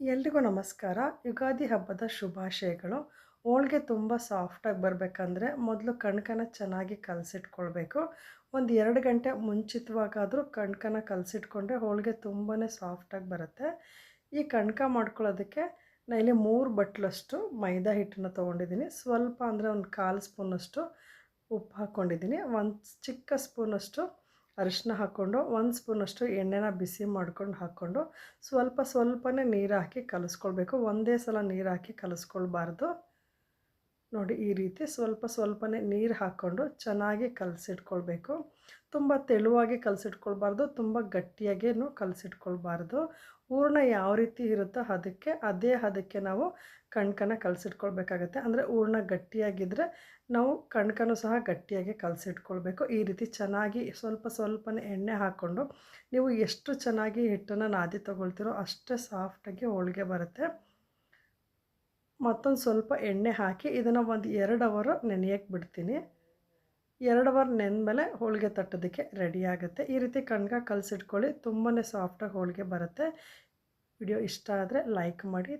ಎಲ್ರಿಗೂ ನಮಸ್ಕಾರ. ಯುಗಾದಿ ಹಬ್ಬದ ಶುಭಾಶಯಗಳು. ಹೋಳಿಗೆ ತುಂಬ ಸಾಫ್ಟಾಗಿ ಬರಬೇಕಂದ್ರೆ ಮೊದಲು ಕಣ್ಕನ ಚೆನ್ನಾಗಿ ಕಲಸಿಟ್ಕೊಳ್ಬೇಕು. ಒಂದು ಎರಡು ಗಂಟೆ ಮುಂಚಿತವಾಗಾದರೂ ಕಣ್ಕನ ಕಲಸಿಟ್ಕೊಂಡ್ರೆ ಹೋಳಿಗೆ ತುಂಬಾ ಸಾಫ್ಟಾಗಿ ಬರುತ್ತೆ. ಈ ಕಣ್ಕ ಮಾಡ್ಕೊಳ್ಳೋದಕ್ಕೆ ನಾನು ಇಲ್ಲಿ ಮೂರು ಬಟ್ಲಷ್ಟು ಮೈದಾ ಹಿಟ್ಟನ್ನು ತೊಗೊಂಡಿದ್ದೀನಿ. ಸ್ವಲ್ಪ ಅಂದರೆ ಒಂದು ಕಾಲು ಸ್ಪೂನಷ್ಟು ಉಪ್ಪು ಹಾಕ್ಕೊಂಡಿದ್ದೀನಿ ಒಂದು ಚಿಕ್ಕ ಸ್ಪೂನಷ್ಟು ಅರಿಶಿನ ಹಾಕ್ಕೊಂಡು ಒಂದು ಸ್ಪೂನಷ್ಟು ಎಣ್ಣೆನ ಬಿಸಿ ಮಾಡ್ಕೊಂಡು ಹಾಕ್ಕೊಂಡು ಸ್ವಲ್ಪ ಸ್ವಲ್ಪನೇ ನೀರು ಹಾಕಿ ಕಲಿಸ್ಕೊಳ್ಬೇಕು. ಒಂದೇ ಸಲ ನೀರು ಹಾಕಿ ಕಲಿಸ್ಕೊಳ್ಬಾರ್ದು. ನೋಡಿ ಈ ರೀತಿ ಸ್ವಲ್ಪ ಸ್ವಲ್ಪನೇ ನೀರು ಹಾಕ್ಕೊಂಡು ಚೆನ್ನಾಗಿ ಕಲಸಿಟ್ಕೊಳ್ಬೇಕು. ತುಂಬ ತೆಳುವಾಗಿ ಕಲಸಿಟ್ಕೊಳ್ಬಾರ್ದು, ತುಂಬ ಗಟ್ಟಿಯಾಗೇನು ಕಲಸಿಟ್ಕೊಳ್ಬಾರ್ದು. ಹೂರ್ಣ ಯಾವ ರೀತಿ ಇರುತ್ತೋ ಅದಕ್ಕೆ ಅದೇ ಅದಕ್ಕೆ ನಾವು ಕಣ್ಕನ ಕಲಸಿಟ್ಕೊಳ್ಬೇಕಾಗತ್ತೆ. ಅಂದರೆ ಹೂರ್ಣ ಗಟ್ಟಿಯಾಗಿದ್ದರೆ ನಾವು ಕಣ್ಕನು ಸಹ ಗಟ್ಟಿಯಾಗಿ ಕಲಸಿಟ್ಕೊಳ್ಬೇಕು. ಈ ರೀತಿ ಚೆನ್ನಾಗಿ ಸ್ವಲ್ಪ ಸ್ವಲ್ಪನೇ ಎಣ್ಣೆ ಹಾಕ್ಕೊಂಡು ನೀವು ಎಷ್ಟು ಚೆನ್ನಾಗಿ ಹಿಟ್ಟನ್ನು ನಾದಿ ತೊಗೊಳ್ತೀರೋ ಅಷ್ಟೇ ಸಾಫ್ಟಾಗಿ ಹೋಳಿಗೆ ಬರುತ್ತೆ. ಮತ್ತೊಂದು ಸ್ವಲ್ಪ ಎಣ್ಣೆ ಹಾಕಿ ಇದನ್ನು ಒಂದು ಎರಡು ಅವರು ನೆನೆಯಕ್ಕೆ ಬಿಡ್ತೀನಿ. ಎರಡು ಅವರ್ ನೆನೆದ್ಮೇಲೆ ಹೋಳಿಗೆ ತಟ್ಟೋದಕ್ಕೆ ರೆಡಿ ಆಗುತ್ತೆ. ಈ ರೀತಿ ಕಣ್ಗ ಕಲಸಿಟ್ಕೊಳ್ಳಿ ತುಂಬಾ ಸಾಫ್ಟಾಗಿ ಹೋಳಿಗೆ ಬರುತ್ತೆ. ವಿಡಿಯೋ ಇಷ್ಟ ಆದರೆ ಲೈಕ್ ಮಾಡಿ.